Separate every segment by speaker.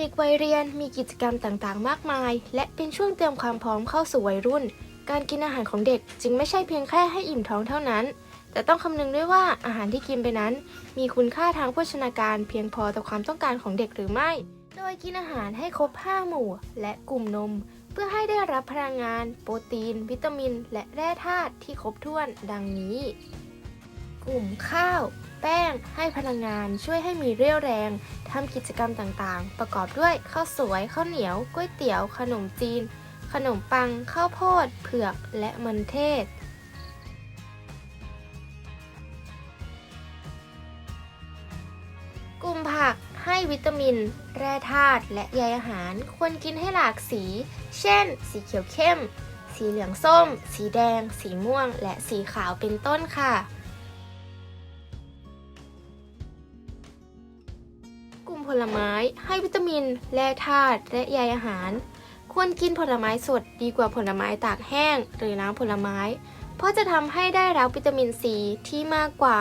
Speaker 1: เด็กวัยเรียนมีกิจกรรมต่างๆ มากมาย และเป็นช่วงเตรียมความพร้อมเข้าสู่วัยรุ่น การกินอาหารของเด็กจึงไม่ใช่เพียงแค่ให้อิ่มท้องเท่านั้น แต่ต้องคำนึงด้วยว่าอาหารที่กินไปนั้น มีคุณค่าทางโภชนาการเพียงพอต่อความต้องการของเด็กหรือไม่ โดยกินอาหารให้ครบ 5 หมู่ และกลุ่มนม เพื่อให้ได้รับพลังงาน โปรตีน วิตามิน และแร่ธาตุที่ครบถ้วน ดังนี้ กลุ่มข้าว แป้ง ให้พลังงานช่วยให้มีเรี่ยวแรง ทำกิจกรรมต่างๆ ประกอบด้วยข้าวสวย ข้าวเหนียวก๋วยเตี๋ยว ขนมจีน ขนมปัง ข้าวโพด เผือก และมันเทศกลุ่มผักให้วิตามิน แร่ธาตุและใยอาหาร ควรกินให้หลากสี เช่น สีเขียวเข้ม สีเหลืองส้ม สีแดง สีม่วง และสีขาวเป็นต้นค่ะ กลุ่มผลไม้ให้วิตามิน แร่ธาตุและใยอาหาร ควรกินผลไม้สดดีกว่าผลไม้ตากแห้ง หรือน้ำผลไม้ เพราะจะทำให้ได้รับวิตามินซีที่มากกว่า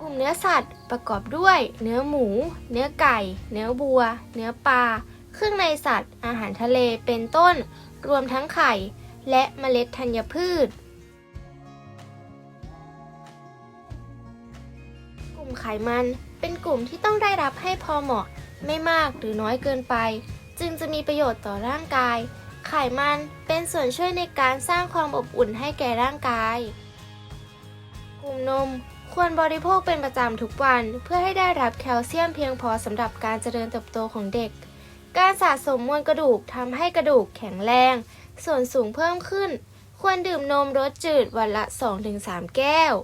Speaker 1: กลุ่มเนื้อสัตว์ประกอบด้วย เนื้อหมู เนื้อไก่ เนื้อบัว เนื้อปลาเครื่องในสัตว์ อาหารทะเลเป็นต้น รวมทั้งไข่ และเมล็ดธัญพืช ลุ่มไขมัน เป็นกลุ่มที่ต้องได้รับให้พอเหมาะ ไม่มากหรือน้อยเกินไป จึงจะมีประโยชน์ต่อร่างกาย ไขมันเป็นส่วนช่วยในการสร้างความอบอุ่นให้แก่ร่างกาย กลุ่มนมควรบริโภคเป็นประจำทุกวัน เพื่อให้ได้รับแคลเซียมเพียงพอสำหรับการเจริญเติบโตของเด็ก การสะสมมวลกระดูกทำให้กระดูกแข็งแรง ส่วนสูงเพิ่มขึ้น ควรดื่มนมรสจืดวันละ 2-3 แก้ว